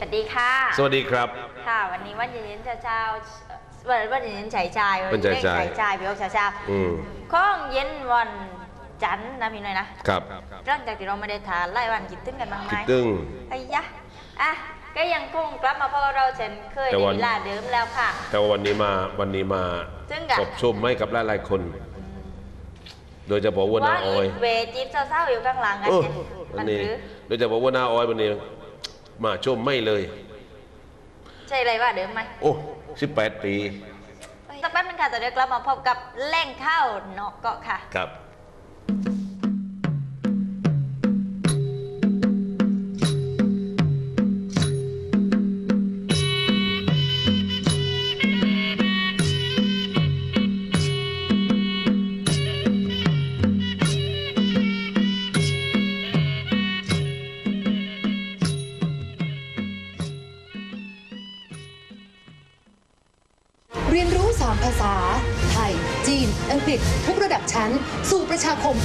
วัสดีค่ะสวัสดีครับ ค่ะ วันนี้วันเย็นๆเช้าๆวันวันเย็นๆฉายชายวันฉายชายฉายชายพี่โอ๊คเช้าอืมๆข้องเย็นวันจันทร์นะพี่หน่อยนะครับหลังจากที่เราไม่ได้ทานไล่วันคิดถึงกันบ้างไหมคิดตึงไอ้ยะอะก็ยังคงกลับมาพบกับเราเช่นเคยแต่ในวันเวลาเดิมแล้วค่ะแต่ว่าวันนี้มาวันนี้มาซึ่งกับขอบชมให้กับหลายๆคน โดยเฉพาะวัวหน้าออยเวจีบเศร้าๆอยู่ข้างหลังกันเออเนี่ยวัมันนนี้คือโดยเฉพาะวัวหน้าออยวันนี้ มาชมไม่เลย ใช่เลยว่าเดิมไหมโอ้สิบแปดปี สักแป๊บนึงค่ะแต่เดี๋ยวกลับมาพบกับแหล่งข้าวนอกเกาะค่ะ ครับ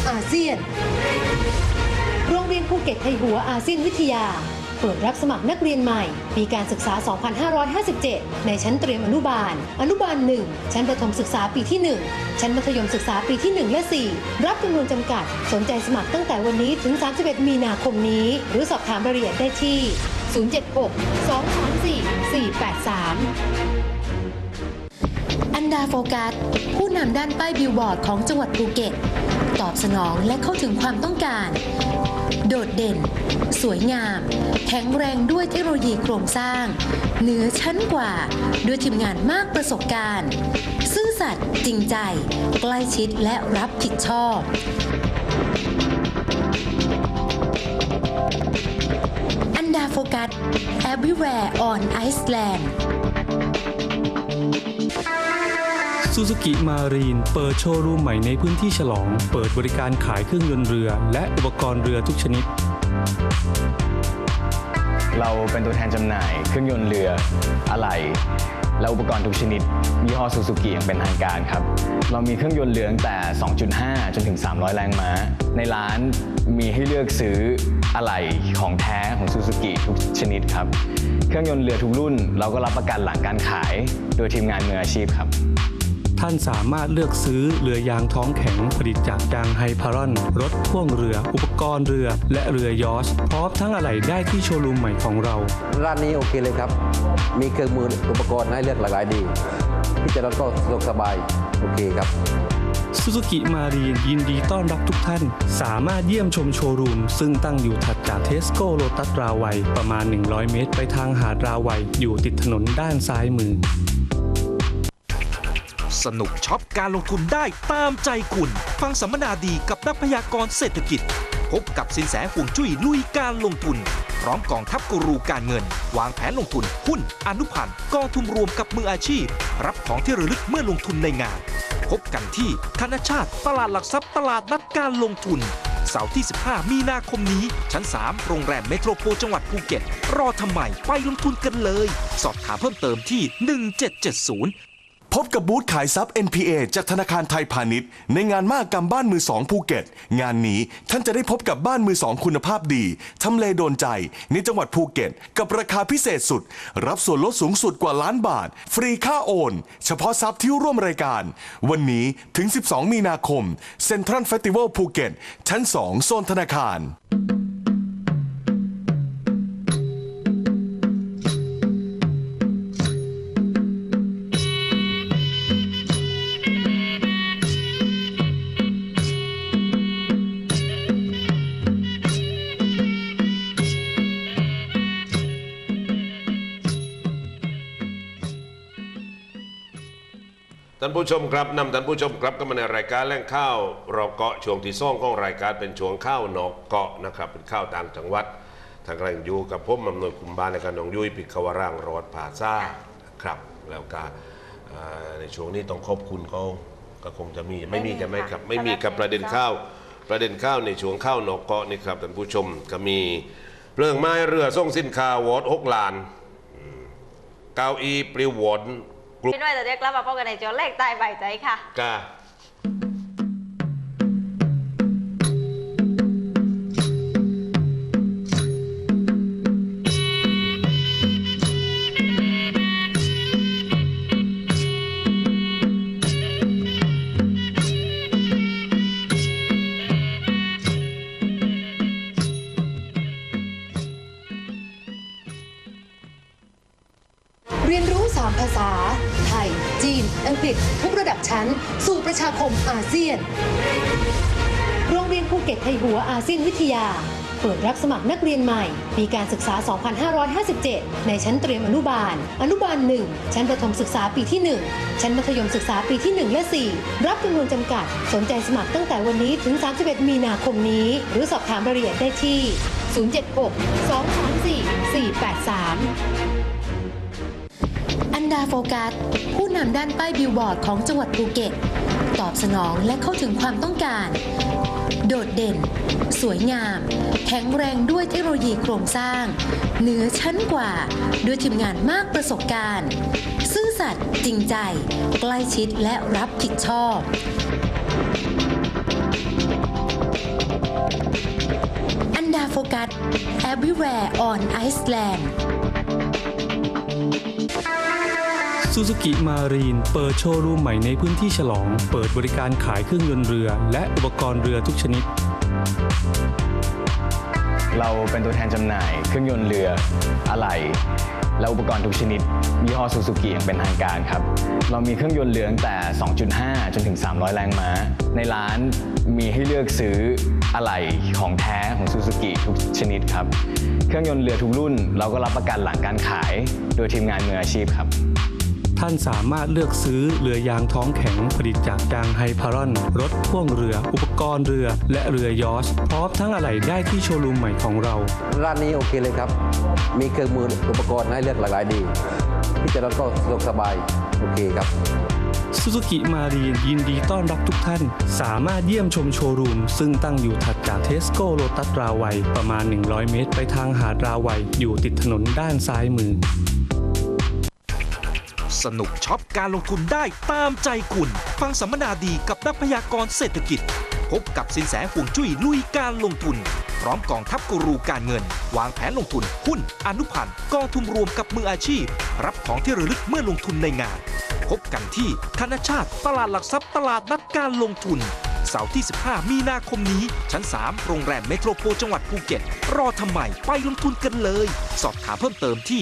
อาเซียน โรงเรียนภูเก็ตไทยหัวอาเซียนวิทยา เปิดรับสมัครนักเรียนใหม่ ปีการศึกษา 2557 ในชั้นเตรียมอนุบาล อนุบาล 1 ชั้นประถมศึกษาปีที่ 1 ชั้นมัธยมศึกษาปีที่ 1 และ 4 รับจำนวนจำกัด สนใจสมัครตั้งแต่วันนี้ถึง 31 มีนาคมนี้ หรือสอบถามรายละเอียดได้ที่ 076 234 483อันดาโฟกัสผู้นำด้านป้ายบิลบอร์ดของจังหวัดภูเก็ต ตอบสนองและเข้าถึงความต้องการ โดดเด่น สวยงาม แข็งแรงด้วยเทคโนโลยีโครงสร้าง เหนือชั้นกว่าด้วยทีมงานมากประสบการณ์ ซื่อสัตย์จริงใจ ใกล้ชิดและรับผิดชอบอันดาโฟกัส everywhere on Iceland ซูซูกิมารีนเปิดโชว์รูมใหม่ในพื้นที่ฉลอง เปิดบริการขายเครื่องยนต์เรือ และอุปกรณ์เรือทุกชนิด เราเป็นตัวแทนจำหน่ายเครื่องยนต์เรืออะไหล่และอุปกรณ์ทุกชนิดยี่ห้อซูซูกิอย่างเป็นทางการครับ เรามีเครื่องยนต์เรือตั้งแต่ 2.5 จนถึง 300 แรงม้า ในร้านมีให้เลือกซื้ออะไหล่ของแท้ของซูซูกิทุกชนิดครับ เครื่องยนต์เรือทุกรุ่น เราก็รับประกันหลังการขาย โดยทีมงานมืออาชีพครับ ท่านสามารถเลือกซื้อเรือยางท้องแข็งผลิตจากยางไฮพารอน รถพ่วงเรือ อุปกรณ์เรือ และเรือยอชต์พร้อมทั้งอะไหล่ได้ที่โชว์รูมใหม่ของเรา ร้านนี้โอเคเลยครับ มีเครื่องมืออุปกรณ์ให้เลือกหลากหลายดีที่จะรถก็สะดวกสบาย โอเคครับซูซูกิมารีนยินดีต้อนรับทุกท่าน สามารถเยี่ยมชมโชว์รูม ซึ่งตั้งอยู่ถัดจากเทสโก้โลตัสราวัย ประมาณ 100 เมตร ไปทางหาดราวัย อยู่ติดถนนด้านซ้ายมือ สนุกช็อปการลงทุนได้ตามใจคุณ ฟังสัมมนาดีกับนักพยากรณ์เศรษฐกิจ พบกับสินแสห่วงจุ้ยลุยการลงทุน พร้อมกองทัพกูรูการเงิน วางแผนลงทุนหุ้นอนุพันธ์กองทุนรวมกับมืออาชีพ รับของที่ระลึกเมื่อลงทุนในงาน พบกันที่ธนชาติตลาดหลักทรัพย์ตลาดนัดการลงทุนเสาร์ที่ 15 มีนาคมนี้ ชั้น 3 โรงแรมเมโทรโพลจังหวัดภูเก็ต รอทำไม ไปลงทุนกันเลย สอบถามเพิ่มเติมที่ 1770 พบกับบูธขายทรัพย์ NPA จากธนาคารไทยพาณิชย์ ในงานมากกรรมบ้านมือสองภูเก็ต งานนี้ท่านจะได้พบกับบ้านมือสองคุณภาพดีทำเลโดนใจ ในจังหวัดภูเก็ต กับราคาพิเศษสุด รับส่วนลดสูงสุดกว่าล้านบาท ฟรีค่าโอน เฉพาะทรัพย์ที่ร่วมรายการ วันนี้ถึง 12 มีนาคมเซ็นทรัลเฟสติวัลภูเก็ตชั้น 2 โซนธนาคาร ท่านผู้ชมครับนำท่านผู้ชมครับก็มาในรายการแหล่งข้าวเราเกาะช่วงที่ซ่องของรายการเป็นช่วงข้าวนอกเกาะนะครับเป็นข้าวต่างจังหวัด ทางกำลังอยู่กับผมอำนวยคุมบ้านในการนองยุ้ยปิดขวร่างรอดผาซ่าครับแล้วก็เอ่อในช่วงนี้ต้องขอบคุณเขาก็คงจะมีไม่มีจะไหมครับ ไม่มีกับประเด็นข้าว ประเด็นข้าวในช่วงข้าวนอกเกาะนี่ครับท่านผู้ชมก็มีเพลิงไม้เรือส่งสินค้าวอดหกลานอืมเก้าอี้ปลิวหวอน กลุ่มพี่หน่อยแต่เดี๋ยวกลับมาพบกันในโจทย์เลขใต้ใบใจค่ะ กา อังกทุกระดับชั้น สู่ประชาคมอาเซียน โรงเรียนภูเก็ตไทยหัวอาเซียนวิทยา เปิดรับสมัครนักเรียนใหม่ ปีการศึกษา 2557 ในชั้นเตรียมอนุบาล อนุบาล 1 ชั้นประถมศึกษาปีที่ 1 ชั้นมัธยมศึกษาปีที่ 1 และ 4 รับจำนวนจำกัด สนใจสมัครตั้งแต่วันนี้ถึง 31 มีนาคมนี้ หรือสอบถามรายละเอียดได้ที่ 076 234 483 นดาโฟกัส ผู้นำด้านป้ายบิลบอร์ดของจังหวัดภูเก็ต ตอบสนองและเข้าถึงความต้องการ โดดเด่น สวยงาม แข็งแรงด้วยเทคโนโลยีโครงสร้าง เหนือชั้นกว่า ด้วยทีมงานมากประสบการณ์ ซื่อสัตย์จริงใจ ใกล้ชิดและรับผิดชอบอันดาโฟกัส everywhere on Iceland ซูซูกิมารีนเปิดโชว์รูมใหม่ในพื้นที่ฉลอง เปิดบริการขายเครื่องยนต์เรือ และอุปกรณ์เรือทุกชนิด เราเป็นตัวแทนจำหน่ายเครื่องยนต์เรืออะไหล่และอุปกรณ์ทุกชนิดยี่ห้อซูซูกิอย่างเป็นทางการครับ เรามีเครื่องยนต์เรือตั้งแต่ 2.5 จนถึง 300 แรงม้า ในร้านมีให้เลือกซื้ออะไหล่ของแท้ของซูซูกิทุกชนิดครับ เครื่องยนต์เรือทุกรุ่น เราก็รับประกันหลังการขาย โดยทีมงานมืออาชีพครับ ท่านสามารถเลือกซื้อเรือยางท้องแข็งผลิตจากยางไฮพารอน รถพ่วงเรือ อุปกรณ์เรือ และเรือยอชต์พร้อมทั้งอะไหล่ได้ที่โชว์รูมใหม่ของเรา ร้านนี้โอเคเลยครับ มีเครื่องมืออุปกรณ์ให้เลือกหลากหลายดีที่จอดรถก็สะดวกสบายโอเคครับซูซูกิมารีนยินดีต้อนรับทุกท่าน สามารถเยี่ยมชมโชว์รูม ซึ่งตั้งอยู่ถัดจากเทสโก้โลตัสราวัย ประมาณ 100 เมตร ไปทางหาดราวัย อยู่ติดถนนด้านซ้ายมือ สนุกช็อปการลงทุนได้ตามใจคุณ ฟังสัมมนาดีกับนักพยากรณ์เศรษฐกิจ พบกับสินแสห่วงจุ้ยลุยการลงทุน พร้อมกองทัพกูรูการเงิน วางแผนลงทุน หุ้น อนุพันธ์กองทุนรวมกับมืออาชีพ รับของที่ระลึกเมื่อลงทุนในงาน พบกันที่ธนชาติตลาดหลักทรัพย์ตลาดนัดการลงทุนเสาร์ที่ 15 มีนาคมนี้ ชั้น 3 โรงแรมเมโทรโพลจังหวัดภูเก็ต รอทำไม ไปลงทุนกันเลย สอบถามเพิ่มเติมที่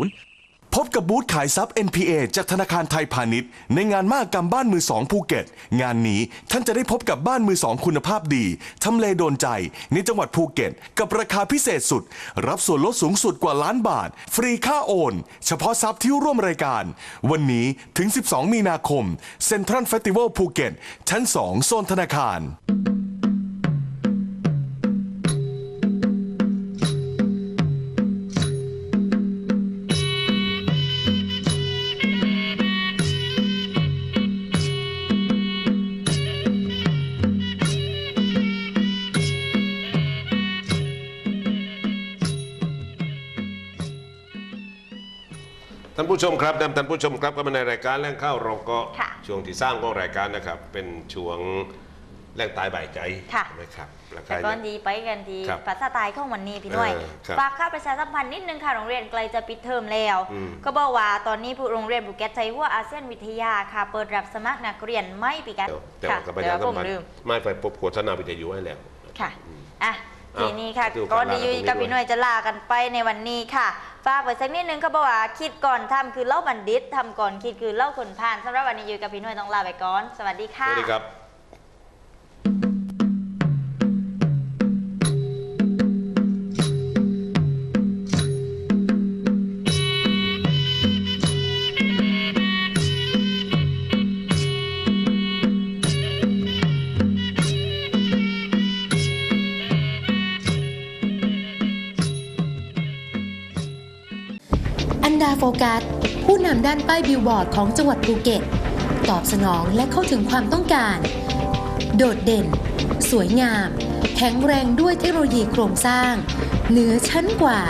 1770 พบกับบูธขายทรัพย์ NPA จากธนาคารไทยพาณิชย์ ในงานมากกรรมบ้านมือสองภูเก็ต งานนี้ท่านจะได้พบกับบ้านมือสองคุณภาพดี ทำเลโดนใจ ในจังหวัดภูเก็ต กับราคาพิเศษสุด รับส่วนลดสูงสุดกว่าล้านบาท ฟรีค่าโอน เฉพาะทรัพย์ที่ร่วมรายการ วันนี้ถึง 12 มีนาคมเซ็นทรัลเฟสติวัลภูเก็ตชั้น 2 โซนธนาคารานผู้ชมครับท่านผู้ชมครับก็มาในรายการแรงข้าวเราก็ค่ะช่วงที่สร้างของรายการนะครับ เป็นช่วงแรงตายบ่ายใจค่ะ นะครับแล้วก็แต่ก่อนดีไปกันทีครับภาษาใตายของวันนี้พี่หน่วยเออครับฝากค่าประชาสัมพันธ์นิดนึงค่ะโรงเรียนไกลจะปิดเทอมแล้ว อืมก็บอกว่าตอนนี้ผู้โรงเรียนบุกแกตไทยหัวอาเซียนวิทยาค่ะ เปิดรับสมัครนักเรียนไม่ปีกันแต่ค่ะว่ากับประเดี๋ยชาวสัผมมพันธ์ลืมไม่ไปพบโฆษณาวิทยุให้แล้ว ค่ะอะอ้าวทีนี้ค่ะดูก่อนการที่ลายุ้ยกันกับตรงนี้พี่หน่วยจะลากันไปในวันนี้ค่ะ ฝากไว้สักนิดนึงเขาบอกว่าคิดก่อนทำคือเล่าบัณฑิตทำก่อนคิดคือเล่าคนผ่านสำหรับวันนี้ยุ้ยกับพี่หน่วยต้องลาไปก่อน สวัสดีสค่ะ วัสดีครับ ดาโฟกัส ผู้นำด้านป้ายบิลบอร์ดของจังหวัดภูเก็ต ตอบสนองและเข้าถึงความต้องการ โดดเด่น สวยงาม แข็งแรงด้วยเทคโนโลยีโครงสร้าง เหนือชั้นกว่า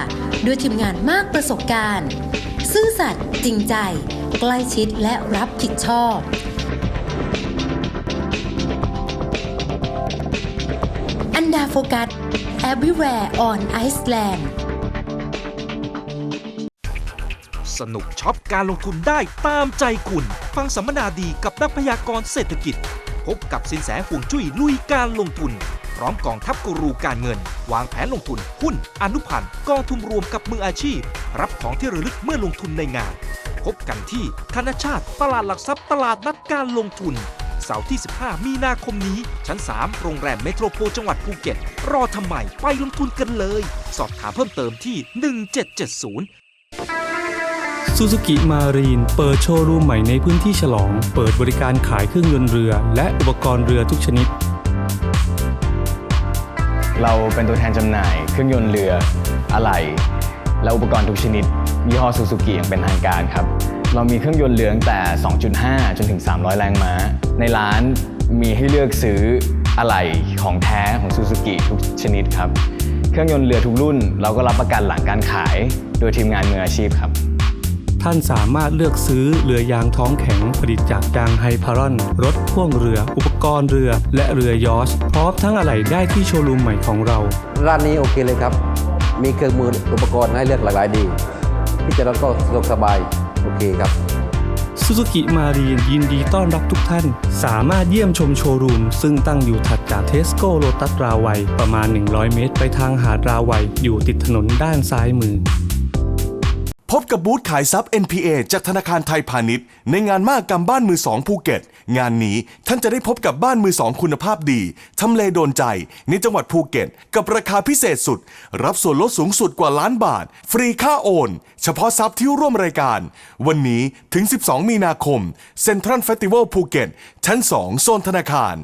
ด้วยทีมงานมากประสบการณ์ ซื่อสัตย์จริงใจ ใกล้ชิดและรับผิดชอบอันดาโฟกัส everywhere on Iceland สนุกช็อปการลงทุนได้ตามใจคุณ ฟังสัมมนาดีกับนักพยากรณ์เศรษฐกิจ พบกับสินแสห่วงจุ้ยลุยการลงทุน พร้อมกองทัพกูรูการเงิน วางแผนลงทุน หุ้น อนุพันธ์กองทุนรวมกับมืออาชีพ รับของที่ระลึกเมื่อลงทุนในงาน พบกันที่ธนชาติตลาดหลักทรัพย์ตลาดนัดการลงทุนเสาร์ที่ 15 มีนาคมนี้ ชั้น 3 โรงแรมเมโทรโพลจังหวัดภูเก็ต รอทำไม ไปลงทุนกันเลย สอบถามเพิ่มเติมที่ 1770 ซูซูกิมารีนเปิดโชว์รูมใหม่ในพื้นที่ฉลอง เปิดบริการขายเครื่องยนต์เรือ และอุปกรณ์เรือทุกชนิด เราเป็นตัวแทนจำหน่ายเครื่องยนต์เรือ อะไหล่และอุปกรณ์ทุกชนิด ยี่ห้อซูซูกิอย่างเป็นทางการครับ เรามีเครื่องยนต์เรือตั้งแต่ 2.5 จนถึง 300 แรงม้า ในร้านมีให้เลือกซื้ออะไหล่ของแท้ของซูซูกิทุกชนิดครับ เครื่องยนต์เรือทุกรุ่น เราก็รับประกันหลังการขาย โดยทีมงานมืออาชีพครับ ท่านสามารถเลือกซื้อเรือยางท้องแข็งผลิตจากยางไฮพารอน รถพ่วงเรือ อุปกรณ์เรือ และเรือยอชต์พร้อมทั้งอะไหล่ได้ที่โชว์รูมใหม่ของเรา ร้านนี้โอเคเลยครับ มีเครื่องมืออุปกรณ์ให้เลือกหลากหลายดีที่จะรถก็สะดวกสบาย โอเคครับ ซูซูกิมารีนยินดีต้อนรับทุกท่าน สามารถเยี่ยมชมโชว์รูม ซึ่งตั้งอยู่ถัดจากเทสโก้โลตัสราวัย ประมาณ 100 เมตร ไปทางหาดราวัย อยู่ติดถนนด้านซ้ายมือ พบกับบูธขายทรัพย์ NPA จากธนาคารไทยพาณิชย์ ในงานมากกรรมบ้านมือสองภูเก็ต งานนี้ท่านจะได้พบกับบ้านมือสองคุณภาพดี ทำเลโดนใจ ในจังหวัดภูเก็ต กับราคาพิเศษสุด รับส่วนลดสูงสุดกว่าล้านบาท ฟรีค่าโอน เฉพาะทรัพย์ที่ร่วมรายการ วันนี้ถึง 12 มีนาคมเซ็นทรัลเฟสติวัลภูเก็ตชั้น 2 โซนธนาคาร